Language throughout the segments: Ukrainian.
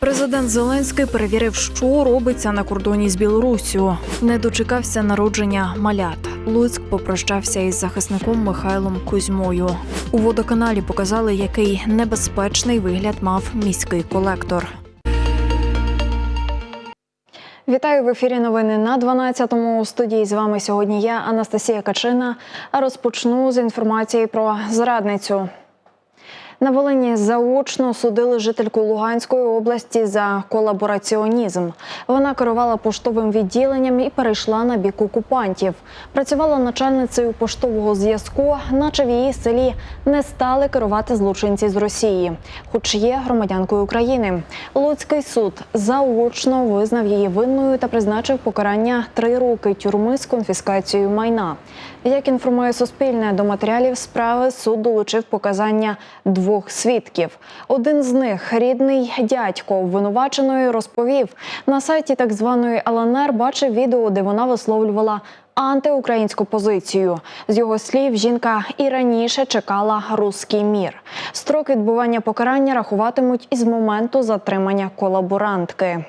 Президент Зеленський перевірив, що робиться на кордоні з Білоруссю. Не дочекався народження малят. Луцьк попрощався із захисником Михайлом Кузьмою. У водоканалі показали, який небезпечний вигляд мав міський колектор. Вітаю в ефірі. Новини на 12-му. У студії з вами сьогодні я, Анастасія Качина. А розпочну з інформації про зрадницю. На Волині заочно судили жительку Луганської області за колабораціонізм. Вона керувала поштовим відділенням і перейшла на бік окупантів. Працювала начальницею поштового зв'язку, наче в її селі не стали керувати злочинці з Росії, хоч є громадянкою України. Луцький суд заочно визнав її винною та призначив покарання три роки тюрми з конфіскацією майна. Як інформує Суспільне, до матеріалів справи суд долучив показання двох свідків. Один з них, рідний дядько обвинуваченої, розповів на сайті так званої ЛНР бачив відео, де вона висловлювала антиукраїнську позицію. З його слів, жінка і раніше чекала руський мір. Строк відбування покарання рахуватимуть із моменту затримання колаборантки.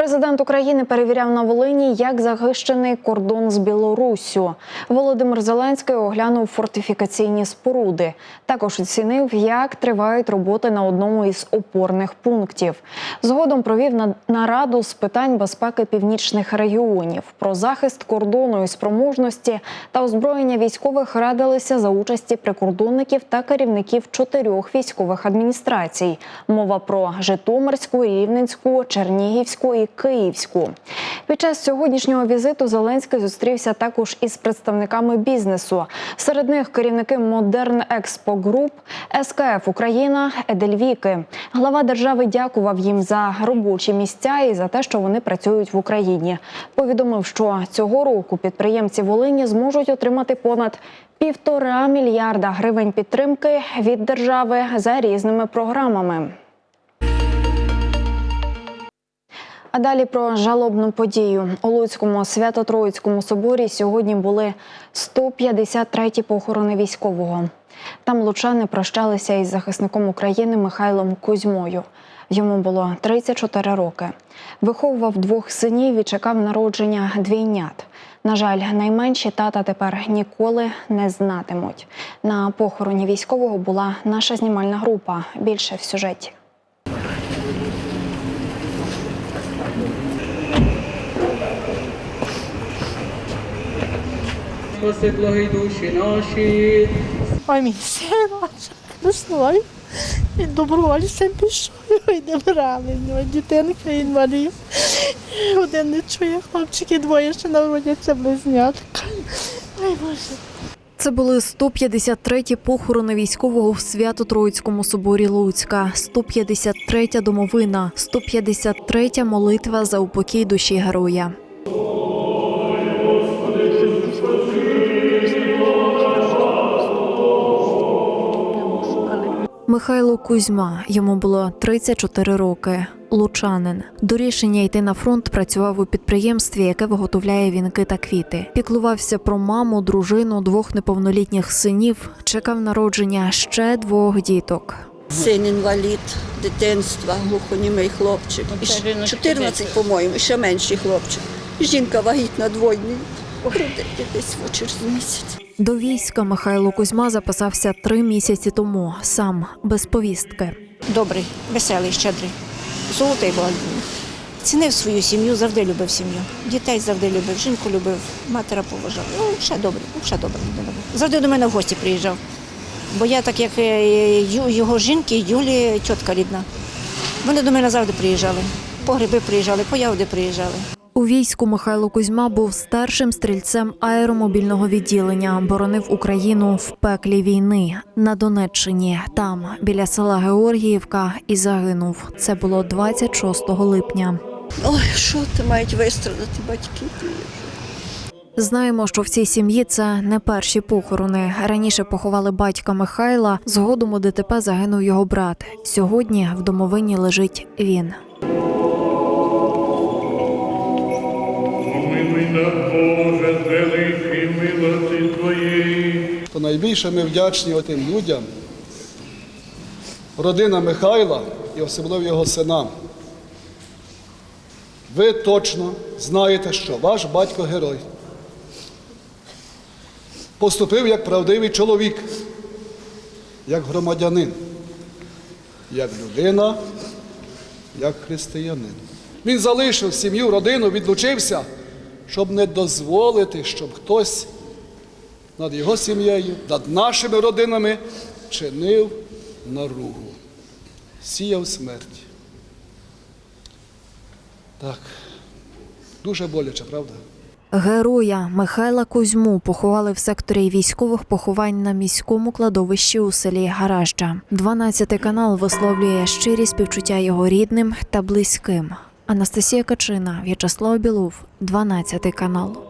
Президент України перевіряв на Волині, як захищений кордон з Білоруссю. Володимир Зеленський оглянув фортифікаційні споруди. Також оцінив, як тривають роботи на одному із опорних пунктів. Згодом провів на- нараду з питань безпеки північних регіонів. Про захист кордону і спроможності та озброєння військових радилися за участі прикордонників та керівників чотирьох військових адміністрацій. Мова про Житомирську, Рівненську, Чернігівську і Київську. Під час сьогоднішнього візиту Зеленський зустрівся також із представниками бізнесу. Серед них керівники Модерн Експо Груп, СКФ Україна, Едельвіки. Глава держави дякував їм за робочі місця і за те, що вони працюють в Україні. Повідомив, що цього року підприємці Волині зможуть отримати понад півтора мільярда гривень підтримки від держави за різними програмами. А далі про жалобну подію. У Луцькому Свято-Троїцькому соборі сьогодні були 153 похорони військового. Там лучани прощалися із захисником України Михайлом Кузьмою. Йому було 34 роки. Виховував двох синів і чекав народження двійнят. На жаль, найменші тата тепер ніколи не знатимуть. На похороні військового була наша знімальна група. Більше в сюжеті. Спаси благі душі наші. Ой, мій син весною. Він добровольцем пішов, не брали. В дитинка інвалід. Один не чує, хлопчики двоє ще народяться близнятка. Ой, Боже. Це були 153-ті похорони військового в Свято-Троїцькому соборі Луцька, 153-я домовина, 153-я молитва за упокій душі героя. Михайло Кузьма йому було 34 роки. Лучанин до рішення йти на фронт працював у підприємстві, яке виготовляє вінки та квіти. Піклувався про маму, дружину, двох неповнолітніх синів. Чекав народження ще двох діток. Син інвалід дитинства, глухонімий хлопчик. І щ- 14, по-моєму, ще менший хлопчик. Жінка вагітна двойні. Родити десь во через місяць. До війська Михайло Кузьма записався три місяці тому, сам без повістки. добрий, веселий, щедрий, золотий був. Цінив свою сім'ю, завжди любив сім'ю. Дітей завжди любив, жінку любив, матера поважав. Ну, ще добре, ну, ще добре. Завжди до мене в гості приїжджав. Бо я, так як е, його жінки, Юлі, тітка рідна. Вони до мене завжди приїжджали. По гриби приїжджали, по ягоди приїжджали. У війську Михайло Кузьма був старшим стрільцем аеромобільного відділення. Боронив Україну в пеклі війни на Донеччині. Там, біля села Георгіївка, і загинув. Це було 26 липня. Ой, що ти мають вистрадати батьки? Знаємо, що в цій сім'ї це не перші похорони. Раніше поховали батька Михайла. Згодом у ДТП загинув його брат. Сьогодні в домовині лежить він. Найбільше ми вдячні тим людям, родина Михайла і особливо його синам. Ви точно знаєте, що ваш батько герой поступив як правдивий чоловік, як громадянин, як людина, як християнин. Він залишив сім'ю, родину, відлучився, щоб не дозволити, щоб хтось над його сім'єю, над нашими родинами чинив наругу, сіяв смерть. Так, дуже боляче, правда? Героя Михайла Кузьму поховали в секторі військових поховань на міському кладовищі у селі Гаражджа. 12 канал висловлює щирі співчуття його рідним та близьким. Анастасія Качина, В'ячеслав Білов, 12 канал.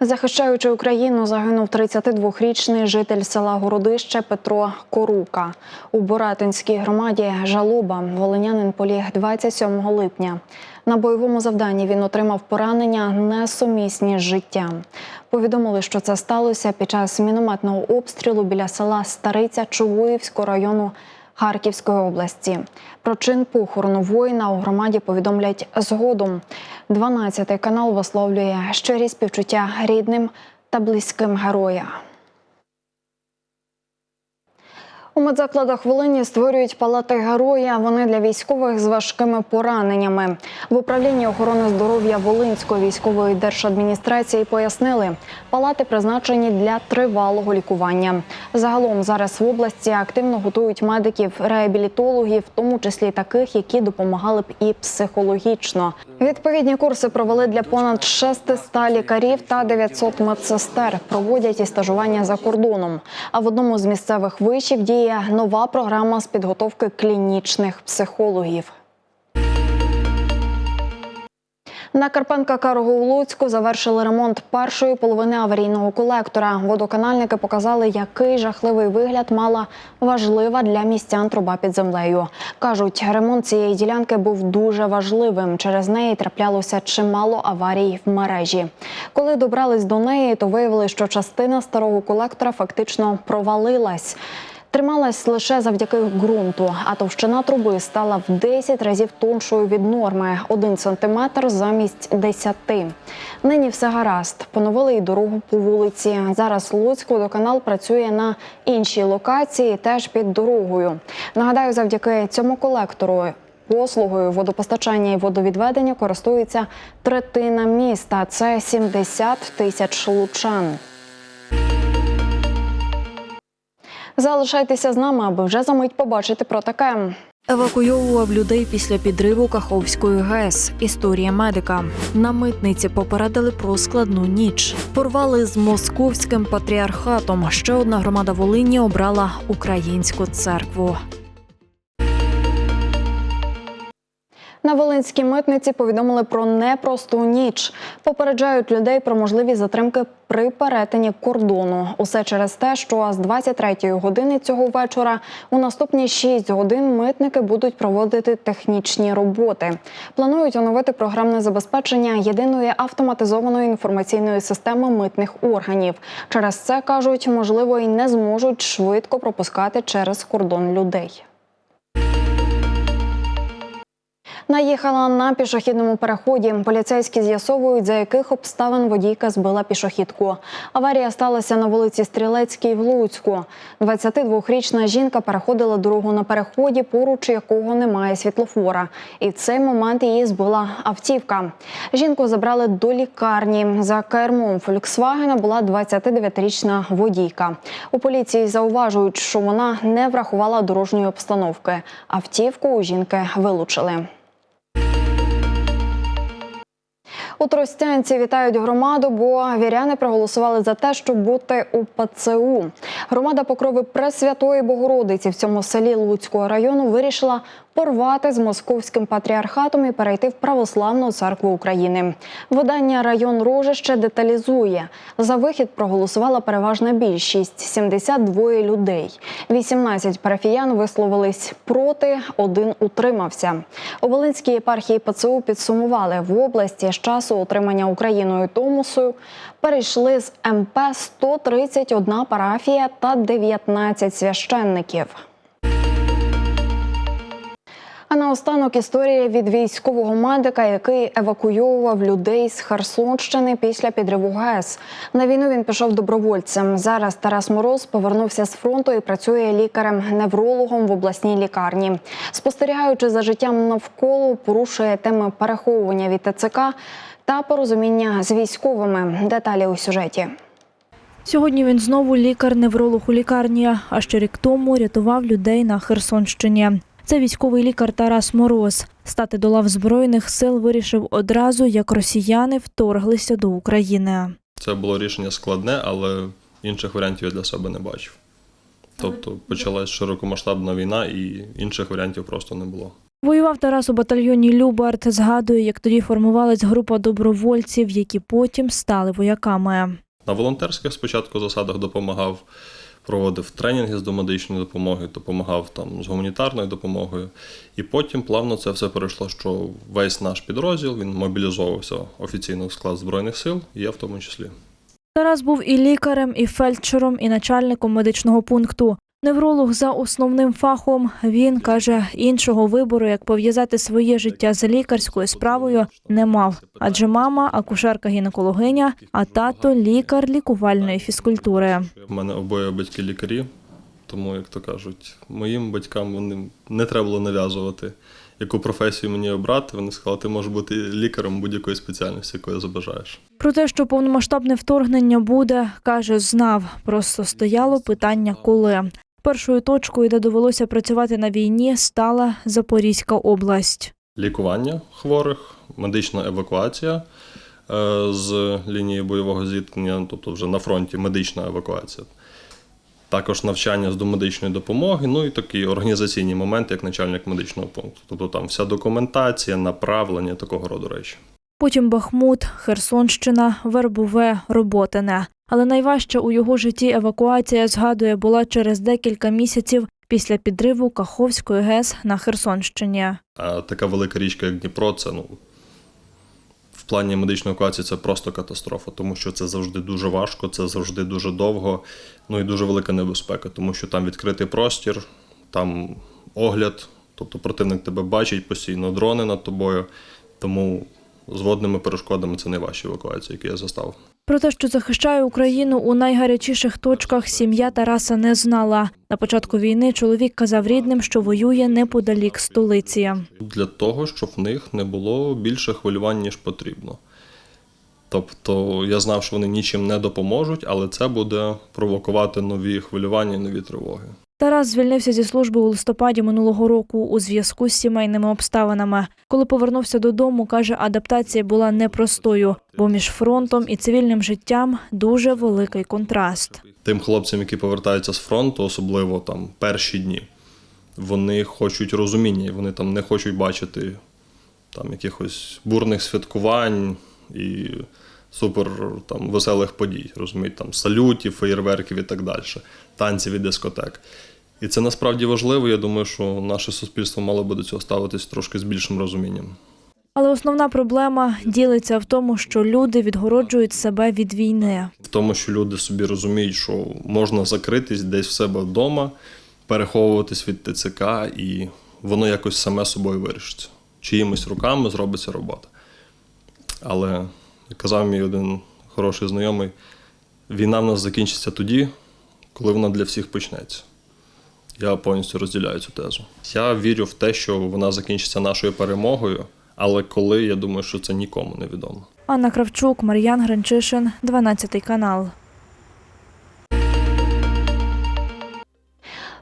Захищаючи Україну, загинув 32-річний житель села Городище Петро Корука. У Боратинській громаді Жалоба волинянин поліг 27 липня. На бойовому завданні він отримав поранення несумісні з життям. Повідомили, що це сталося під час мінометного обстрілу біля села Стариця Чугуївського району Харківської області. Про чин похорону воїна у громаді повідомлять згодом. 12 канал висловлює щирі співчуття рідним та близьким героя. У медзакладах Волині створюють палати героя. Вони для військових з важкими пораненнями. В управлінні охорони здоров'я Волинської військової держадміністрації пояснили, палати призначені для тривалого лікування. Загалом зараз в області активно готують медиків, реабілітологів, в тому числі таких, які допомагали б і психологічно. Відповідні курси провели для понад 600 лікарів та 900 медсестер. Проводять і стажування за кордоном. А в одному з місцевих вишів діє нова програма з підготовки клінічних психологів. На Карпенка Карого завершили ремонт першої половини аварійного колектора. Водоканальники показали, який жахливий вигляд мала важлива для містян труба під землею. Кажуть, ремонт цієї ділянки був дуже важливим. Через неї траплялося чимало аварій в мережі. Коли добрались до неї, то виявили, що частина старого колектора фактично провалилась. Трималась лише завдяки ґрунту, а товщина труби стала в 10 разів тоншою від норми 1 сантиметр замість 10. Нині все гаразд. Поновили й дорогу по вулиці. Зараз Луцьк водоканал працює на іншій локації, теж під дорогою. Нагадаю, завдяки цьому колектору. Послугою водопостачання і водовідведення користується третина міста. Це 70 тисяч лучан. Залишайтеся з нами, аби вже за мить побачити про таке. Евакуйовував людей після підриву Каховської ГЕС. Історія медика. На митниці попередили про складну ніч. Порвали з московським патріархатом. Ще одна громада Волині обрала українську церкву. На Волинській митниці повідомили про непросту ніч. Попереджають людей про можливість затримки при перетині кордону. Усе через те, що з 23-ї години цього вечора у наступні 6 годин митники будуть проводити технічні роботи. Планують оновити програмне забезпечення єдиної автоматизованої інформаційної системи митних органів. Через це кажуть, можливо, і не зможуть швидко пропускати через кордон людей. Наїхала на пішохідному переході. Поліцейські з'ясовують, за яких обставин водійка збила пішохідку. Аварія сталася на вулиці Стрілецькій в Луцьку. 22-річна жінка переходила дорогу на переході, поруч якого немає світлофора. І в цей момент її збила автівка. Жінку забрали до лікарні. За кермом Фольксвагена була 29-річна водійка. У поліції зауважують, що вона не врахувала дорожньої обстановки. Автівку у жінки вилучили. У Тростянці вітають громаду, бо віряни проголосували за те, щоб бути у ПЦУ. Громада покрови Пресвятої Богородиці в цьому селі Луцького району вирішила порвати з московським патріархатом і перейти в православну церкву України. Видання район Рожище деталізує за вихід проголосувала переважна більшість 72 людей. 18 парафіян висловились проти, один утримався. У Волинській єпархії ПЦУ підсумували в області з часу отримання Україною Томосу перейшли з МП 131 парафія та 19 священників. Наостанок історія від військового медика, який евакуйовував людей з Херсонщини після підриву ГЕС. На війну він пішов добровольцем. Зараз Тарас Мороз повернувся з фронту і працює лікарем-неврологом в обласній лікарні. Спостерігаючи за життям навколо, порушує теми переховування від ТЦК та порозуміння з військовими. Деталі у сюжеті. Сьогодні він знову лікар-невролог у лікарні, а ще рік тому рятував людей на Херсонщині. Це військовий лікар Тарас Мороз. Стати до лав збройних сил вирішив одразу, як росіяни вторглися до України. Це було рішення складне, але інших варіантів я для себе не бачив. Тобто почалась широкомасштабна війна, і інших варіантів просто не було. Воював Тарас у батальйоні Любарт. Згадує, як тоді формувалась група добровольців, які потім стали вояками. На волонтерських спочатку засадах допомагав, проводив тренінги з домедичної допомоги, допомагав там з гуманітарною допомогою. І потім плавно це все перейшло, що весь наш підрозділ він мобілізовувався офіційно в склад Збройних сил, і я в тому числі. Тарас був і лікарем, і фельдшером, і начальником медичного пункту. Невролог за основним фахом. Він каже, іншого вибору, як пов'язати своє життя з лікарською справою, не мав. Адже мама акушерка-гінекологиня, а тато лікар лікувальної фізкультури. У мене обоє батьки лікарі, тому, як то кажуть, моїм батькам вони не треба було нав'язувати, яку професію мені обрати. Вони сказали, ти можеш бути лікарем будь-якої спеціальності, якої забажаєш. Про те, що повномасштабне вторгнення буде, каже, знав. Просто стояло питання, коли. Першою точкою, де довелося працювати на війні, стала Запорізька область. Лікування хворих, медична евакуація е, з лінії бойового зіткнення, тобто вже на фронті медична евакуація. Також навчання з домедичної допомоги, ну і такі організаційні моменти, як начальник медичного пункту. Тобто там вся документація, направлення, такого роду речі. Потім Бахмут, Херсонщина, Вербове, Роботине. Але найважча у його житті евакуація, згадує, була через декілька місяців після підриву Каховської ГЕС на Херсонщині. А така велика річка, як Дніпро, це ну, в плані медичної евакуації це просто катастрофа, тому що це завжди дуже важко, це завжди дуже довго, ну і дуже велика небезпека, тому що там відкритий простір, там огляд, тобто противник тебе бачить постійно, дрони над тобою. Тому з водними перешкодами це найважчі евакуації, які я застав. Про те, що захищає Україну у найгарячіших точках, сім'я Тараса не знала. На початку війни чоловік казав рідним, що воює неподалік столиці. Для того, щоб в них не було більше хвилювань, ніж потрібно. Тобто я знав, що вони нічим не допоможуть, але це буде провокувати нові хвилювання, нові тривоги. Тарас звільнився зі служби у листопаді минулого року у зв'язку з сімейними обставинами. Коли повернувся додому, каже, адаптація була непростою, бо між фронтом і цивільним життям дуже великий контраст. Тим хлопцям, які повертаються з фронту, особливо там перші дні, вони хочуть розуміння, вони там не хочуть бачити там якихось бурних святкувань і супер там веселих подій, розуміють, там салютів, феєрверків і так далі, танців і дискотек. І це насправді важливо. Я думаю, що наше суспільство мало би до цього ставитись трошки з більшим розумінням. Але основна проблема ділиться в тому, що люди відгороджують себе від війни. в тому, що люди собі розуміють, що можна закритись десь в себе вдома, переховуватись від ТЦК, і воно якось саме собою вирішиться. Чиїмись руками зробиться робота. Але, казав мій один хороший знайомий, війна в нас закінчиться тоді, коли вона для всіх почнеться. Я повністю розділяю цю тезу. Я вірю в те, що вона закінчиться нашою перемогою, але коли, я думаю, що це нікому не відомо. Анна Кравчук, Мар'ян Гринчишин, 12 канал.